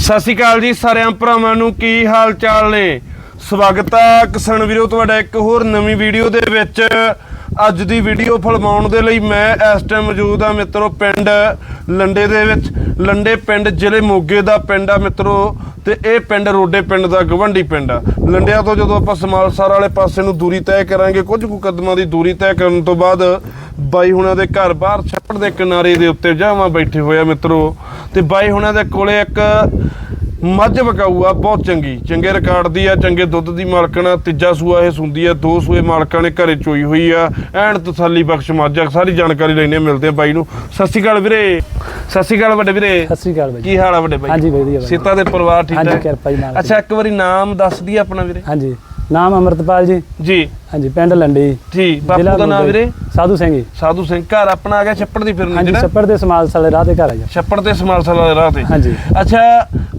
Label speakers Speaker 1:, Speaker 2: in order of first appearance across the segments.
Speaker 1: ਸਤਿ ਸ਼੍ਰੀ ਅਕਾਲ ਜੀ ਸਾਰਿਆਂ ਭਰਾਵਾਂ ਨੂੰ, ਕੀ ਹਾਲ ਚਾਲ ਨੇ? ਸਵਾਗਤ ਹੈ ਕਿਸਾਨ ਵੀਰੋ, ਤੁਹਾਡਾ ਇੱਕ ਹੋਰ ਨਵੀਂ ਵੀਡੀਓ ਦੇ ਵਿੱਚ। ਅੱਜ ਦੀ ਵੀਡੀਓ ਫਿਲਮਾਉਣ ਦੇ ਲਈ ਮੈਂ ਇਸ ਟਾਈਮ ਮੌਜੂਦ ਆ ਮਿੱਤਰੋ ਪਿੰਡ ਲੰਡੇ ਦੇ ਵਿੱਚ। ਲੰਡੇ ਪਿੰਡ ਜ਼ਿਲ੍ਹੇ ਮੋਗੇ ਦਾ ਪਿੰਡ ਆ ਮਿੱਤਰੋ ਤੇ ਇਹ ਪਿੰਡ ਰੋਡੇ ਪਿੰਡ ਦਾ ਗਵੰਡੀ ਪਿੰਡ ਆ। ਲੰਡਿਆਂ ਤੋਂ ਜਦੋਂ ਆਪਾਂ ਸਮਾਲਸਰ ਵਾਲੇ ਪਾਸੇ ਨੂੰ ਦੂਰੀ ਤੈਅ ਕਰਾਂਗੇ, ਕੁਝ ਕੁ ਕਦਮਾਂ ਦੀ ਦੂਰੀ ਤੈਅ ਕਰਨ ਤੋਂ ਬਾਅਦ ਬਾਈ ਹੁਣਾਂ ਦੇ ਘਰ ਬਾਹਰ ਛੱਪੜ ਦੇ ਕਿਨਾਰੇ ਦੇ ਉੱਤੇ ਜਾਵਾਂ ਬੈਠੇ ਹੋਏ ਆ ਮਿੱਤਰੋ। ਤੇ ਬਾਈ ਹੁਣਾਂ ਦੇ ਕੋਲੇ ਇੱਕ ਮੱਝ ਵਕਾਊ ਆ ਬਹੁਤ ਚੰਗੀ। ਚੰਗੇ ਰਿਕਾਰਡ ਦੀ ਆ ਚੰਗੇ ਦੁੱਧ ਦੀ ਮਾਲਕਣ ਆ ਤੀਜਾ ਸੂਆ ਇਹ ਸੁੰਦੀ ਆ ਦੋ ਸੂਏ ਮਾਲਕਾਂ ਨੇ ਘਰੇ ਚੋਈ ਹੋਈ ਆ। ਐਨ ਤਸੱਲੀ ਬਖਸ਼ ਮੱਝ ਆ ਸਾਰੀ ਜਾਣਕਾਰੀ ਲੈਣੇ ਮਿਲਦੇ ਆ ਬਾਈ ਨੂੰ। ਸਤਿ ਸ਼੍ਰੀ ਅਕਾਲ ਵੀਰੇ। ਸਤਿ ਸ਼੍ਰੀ ਅਕਾਲ ਵੱਡੇ ਵੀਰੇ।
Speaker 2: ਸਤਿ ਸ੍ਰੀ ਅਕਾਲ ਬਾਈ
Speaker 1: ਕੀ ਹਾਲ ਆ ਵੱਡੇ ਬਾਈ?
Speaker 2: ਹਾਂਜੀ ਵਧੀਆ ਬਾਈ
Speaker 1: ਸੀਤਾ ਦੇ ਪਰਿਵਾਰ ਠੀਕ
Speaker 2: ਹਾਂਜੀ
Speaker 1: ਹੈ
Speaker 2: ਕਿਰਪਾ ਜੀ ਨਾਲ।
Speaker 1: ਅੱਛਾ ਇੱਕ ਵਾਰੀ ਨਾਮ ਦੱਸ ਦਈਏ ਆਪਣਾ ਵੀਰੇ।
Speaker 2: ਹਾਂਜੀ। ਨਾਮ ਅਮਰਤਪਾਲ ਜੀ।
Speaker 1: ਜੀ।
Speaker 2: ਹਾਂਜੀ ਪਿੰਡ ਲੰਡੀ।
Speaker 1: ਜੀ ਬਾਪੂ ਦਾ ਨਾਮ। ਵੀਰੇ?
Speaker 2: ਸਾਧੂ ਸਿੰਘ ਜੀ।
Speaker 1: ਸਾਧੂ ਸਿੰਘ ਘਰ ਆਪਣਾ ਆ ਗਿਆ ਛੱਪੜ ਦੀ ਫਿਰਨੀ
Speaker 2: ਹਾਂਜੀ ਛੱਪੜ ਦੇ ਸਮਾਲ ਸਾਲੇ ਰਾਹ ਦੇ ਘਰ ਆ ਜੀ
Speaker 1: ਛੱਪੜ ਤੇ ਸਮਾਲਸਲ ਵਾਲੇ ਰਾਹ ਤੇ।
Speaker 2: ਹਾਂਜੀ।
Speaker 1: ਅੱਛਾ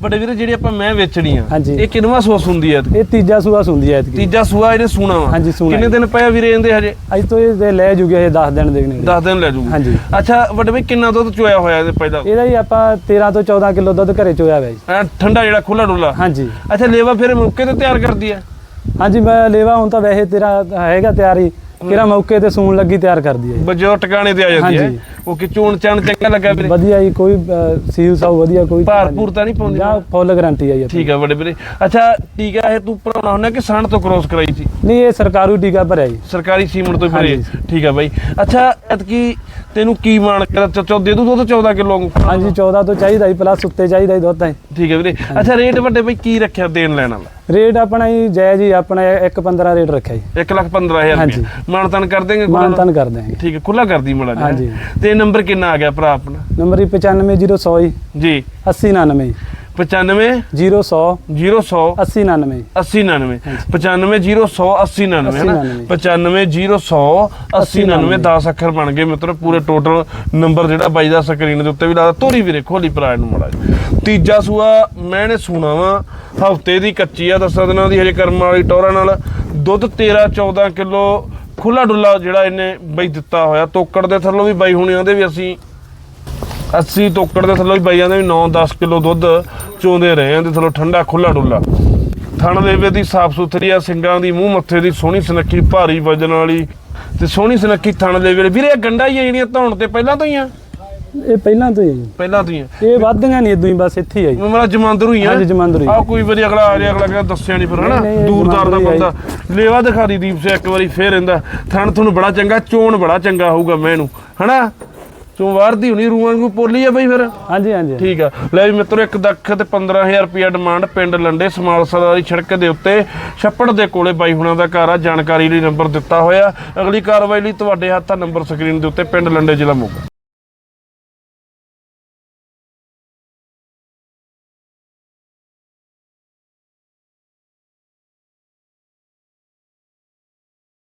Speaker 1: ਵੱਡੇ ਵੀਰੇ ਜਿਹੜੀ ਆਪਾਂ ਮੈਂ ਵੇਚਣੀ ਆ। ਇਹ ਕਿੰਨਵਾਂ ਸੋਸ ਹੁੰਦੀ ਆ
Speaker 2: ਇਹ ਤੀਜਾ ਸੂਆ ਸੁੰਦੀ ਹੈ ਇਤਕੀ
Speaker 1: ਤੀਜਾ ਸੂਆ ਇਹਨੇ ਸੂਣਾ ਵਾ।
Speaker 2: ਹਾਂਜੀ, ਸੂਣਾ
Speaker 1: ਕਿੰਨੇ। ਦਿਨ ਪਏ ਆ ਵੀਰੇ ਇਹਦੇ ਹਜੇ?
Speaker 2: ਅੱਜ ਤੋਂ ਇਹ ਲੈ ਜੂਗੇ ਇਹ 10 ਦਿਨ ਦੇ ਨੇ
Speaker 1: 10 ਦਿਨ ਲੈ ਜੂਗੀ।
Speaker 2: ਹਾਂਜੀ।
Speaker 1: ਅੱਛਾ ਵੱਡੇ ਬਈ ਕਿੰਨਾ ਦੁੱਧ ਚੋਇਆ ਹੋਇਆ ਇਹਦੇ ਪਹਿਲਾਂ?
Speaker 2: ਇਹਦਾ ਹੀ ਆਪਾਂ 13 ਤੋਂ 14 ਕਿਲੋ ਦੁੱਧ ਘਰੇ ਚੋਇਆ ਹੋਇਆ ਜੀ।
Speaker 1: ਐਂ ਠੰਡਾ ਜਿਹੜਾ ਖੁੱਲਾ ਡੁੱਲਾ
Speaker 2: ਹਾਂਜੀ।
Speaker 1: ਅੱਛਾ ਲੇਵਾ ਫਿਰ ਮੌਕੇ ਤੇ ਤਿਆਰ ਕਰਦੀ ਆ?
Speaker 2: ਹਾਂਜੀ ਮੈਂ ਲੇਵਾ ਹੁਣ ਤਾਂ ਵੈਸੇ ਤੇਰਾ ਹੈਗਾ ਤਿਆਰੀ। ਕਿਹੜਾ ਮੌਕੇ ਤੇ ਸੂਣ ਲੱਗੀ ਤਿਆਰ ਕਰਦੀ ਹੈ।
Speaker 1: ਬਜੋ ਟਿਕਾਣੇ ਤੇ ਆ ਜਾਂਦੀ ਹੈ।
Speaker 2: ਹਾਂਜੀ।
Speaker 1: ਉਹ ਕਿ ਚੋਣ ਚਣ ਚੰਗਾ ਲੱਗਾ ਵੀਰੇ?
Speaker 2: ਵਧੀਆ ਜੀ ਕੋਈ ਅ, ਸੀਲ ਸਾਊ ਵਧੀਆ ਕੋਈ
Speaker 1: ਭਾਰ ਭੂਰ ਤਾਂ ਨਹੀਂ ਪਾਉਂਦੀ।
Speaker 2: ਜਾਂ ਫੁੱਲ ਗਾਰੰਟੀ ਆ ਜੀ ਆਪਣੀ।
Speaker 1: ਠੀਕ ਆ ਵੱਡੇ ਵੀਰੇ। ਅੱਛਾ ਟੀਕਾ ਇਹ ਤੂੰ ਭਰਾਉਣਾ ਹੁੰਦਾ ਕਿ ਸਣ ਤੋਂ ਕ੍ਰੋਸ ਕਰਾਈ ਸੀ?
Speaker 2: ਨਹੀਂ ਇਹ ਸਰਕਾਰੂ ਟੀਕਾ ਭਰਿਆ ਜੀ।
Speaker 1: ਸਰਕਾਰੀ ਸੀਮਨ ਤੋਂ ਭਰੇ
Speaker 2: ਹਾਂਜੀ।
Speaker 1: ਠੀਕ ਆ ਬਾਈ। ਅੱਛਾ ਐਤਕੀ ਤੈਨੂੰ ਕੀ ਮਾਣ ਕਰ? ਚੋ ਦੇ ਦੂ ਦੁੱਧ 14 ਕਿਲੋ
Speaker 2: ਹਾਂਜੀ 14 ਤੋਂ ਚਾਹੀਦਾ ਜੀ ਪਲੱਸ ਉੱਤੇ ਚਾਹੀਦਾ ਜੀ ਦੁੱਧ ਜੀ।
Speaker 1: ਠੀਕ ਹੈ ਵੀਰੇ। ਅੱਛਾ ਰੇਟ ਵੱਡੇ ਬਈ ਕੀ ਰੱਖਿਆ ਦੇਣ ਲੈਣ ਵਾਲਾ?
Speaker 2: ਰੇਟ ਆਪਣਾ ਜੀ ਜੈ ਜੀ ਆਪਣਾ 1.15 ਰੇਟ ਰੱਖਿਆ ਜੀ।
Speaker 1: 1 ਲੱਖ 15000
Speaker 2: ਹਾਂਜੀ।
Speaker 1: ਮਾਨਤਨ ਕਰ ਦੇਂਗੇ
Speaker 2: ਮਾਨਤਨ ਕਰ ਦਿਆਂਗੇ
Speaker 1: ਠੀਕ ਹੈ ਖੁੱਲਾ ਕਰਦੀ ਮੜਾ ਜੀ
Speaker 2: ਹਾਂਜੀ।
Speaker 1: ਤੇ ਨੰਬਰ ਕਿੰਨਾ ਆ ਗਿਆ ਭਰਾ ਆਪਣਾ?
Speaker 2: ਨੰਬਰ ਜੀ 950100 ਜੀ।
Speaker 1: ਜੀ।
Speaker 2: 8099 ਜੀ।
Speaker 1: 95
Speaker 2: 0100
Speaker 1: 0100
Speaker 2: 8099 ਜੀ
Speaker 1: 8099 95 0100 8099 ਹੈ ਨਾ
Speaker 2: 8099
Speaker 1: 95 0100 8099 10 ਅੱਖਰ ਬਣ ਗਏ। ਮਿੱਤਰੋ ਪੂਰੇ ਟੋਟਲ ਨੰਬਰ ਜਿਹੜਾ ਬਾਈ ਦਾ ਸਕਰੀਨ ਦੇ ਉੱਤੇ ਵੀ ਲਾਦਾ ਤੋਰੀ ਵੀਰੇ ਖੋਲੀ ਭਰਾ ਨੂੰ ਮੜਾ ਤੀਜਾ ਸੂਆ ਮੈਂ ਨੇ ਸੁਣਾ ਵਾ। ਹਫ਼ਤੇ ਦੀ ਕੱਚੀ ਆ ਦਸਾਂ ਦਿਨਾਂ ਦੀ ਹਜੇ ਕਰਮ ਵਾਲੀ ਟੋਰਾ ਨਾਲ। ਦੁੱਧ 13 14 ਕਿਲੋ ਖੁੱਲਾ ਡੁੱਲਾ ਜਿਹੜਾ ਇਹਨੇ ਬਈ ਦਿੱਤਾ ਹੋਇਆ। ਤੋਕੜ ਦੇ ਥੱਲੋਂ ਵੀ ਬਾਈ ਹੁਣੇ ਆਂਦੇ ਵੀ ਅਸੀਂ 80 ਤੋਕੜ ਦੇ ਥੱਲੋਂ ਵੀ ਬਾਈ ਆਂਦੇ ਵੀ 9-10 ਕਿਲੋ ਦੁੱਧ ਚੋਂਦੇ ਰਹੇ ਆਂ ਤੇ ਥੱਲੋਂ ਠੰਡਾ ਖੁੱਲਾ ਡੁੱਲਾ ਥਣ ਦੇਵੇ ਦੀ ਸਾਫ਼ ਸੁਥਰੀ ਆ ਸਿੰਗਾਂ ਦੀ ਮੂੰਹ ਮੱਥੇ ਦੀ ਸੋਹਣੀ ਸੁਨੱਖੀ ਭਾਰੀ ਵਜਨ ਵਾਲੀ ਤੇ ਸੋਹਣੀ ਸੁਨੱਖੀ ਥਣ ਦੇ ਵੇਲੇ ਵੀਰੇ ਇਹ ਗੰਡਾ ਹੀ ਆ ਜਿਹੜੀਆਂ ਧੌਣ ਤੇ ਪਹਿਲਾਂ ਤੋਂ ਹੀ ਆ?
Speaker 2: ਇਹ ਪਹਿਲਾਂ ਤੋਂ ਹੀ ਹੈ ਜੀ।
Speaker 1: ਪਹਿਲਾਂ ਤੋਂ ਹੀ ਆ।
Speaker 2: ਇਹ ਵੱਧਦੀਆਂ ਨਹੀਂ ਇਦੋਂ ਹੀ ਬਸ ਇੱਥੇ ਹੀ ਆ ਜੀ।
Speaker 1: ਮੇਰਾ ਜਮਾਂਦਰੂ ਹੀ ਆ।
Speaker 2: ਹਾਂਜੀ, ਜਮਾਂਦਰੂ ਹੀ।
Speaker 1: ਆ। ਕੋਈ ਵਾਰੀ ਅਗਲਾ ਆ ਜਾ ਅਗਲਾ ਕਹਿੰਦਾ ਦੱਸਿਆ ਨਹੀਂ ਫਿਰ ਹਨਾ? ਦੂਰਦਾਰ ਦਾ
Speaker 2: ਆ
Speaker 1: ਬੰਦਾ। ਲੇਵਾ ਦਿਖਾ ਦੀ ਦੀਪ ਸੇ ਇੱਕ ਵਾਰੀ ਫੇਰ ਰਹਿੰਦਾ ਥਣ ਤੁਹਾਨੂੰ ਬੜਾ ਚੰਗਾ ਚੋਣ ਬੜਾ ਚੰਗਾ ਹੋਊਗਾ ਮੈਨੂੰ ਹਨਾ? ਚੋਂ ਵਾਰਦੀ ਹੁਣੀ ਰੂਹਾਂ ਨੂੰ ਪੋਲੀ ਆ ਬਈ ਫਿਰ?
Speaker 2: ਹਾਂਜੀ ਹਾਂਜੀ।
Speaker 1: ਠੀਕ ਆ। ਲੈ ਵੀ ਮਿੱਤਰੋ ਇੱਕ ਲੱਖ ਤੇ 15000 ਰੁਪਿਆ ਡਿਮਾਂਡ ਪਿੰਡ ਲੰਡੇ ਸਮਾਲਸਰ ਵਾਲੀ ਸੜਕ ਦੇ ਉੱਤੇ ਛੱਪੜ ਦੇ ਕੋਲੇ ਬਾਈ ਹੁਣਾਂ ਦਾ ਘਰ ਆ ਜਾਣਕਾਰੀ ਲਈ ਨੰਬਰ ਦਿੱਤਾ ਹੋਇਆ। ਅਗਲੀ ਕਾਰਵਾਈ ਲਈ ਤੁਹਾਡੇ ਹੱਥਾਂ ਨੰਬਰ ਸਕਰੀਨ ਦੇ ਉੱਤੇ ਪਿੰਡ ਲੰਡੇ ਜ਼ਿਲ੍ਹਾ ਮੋਗਾ।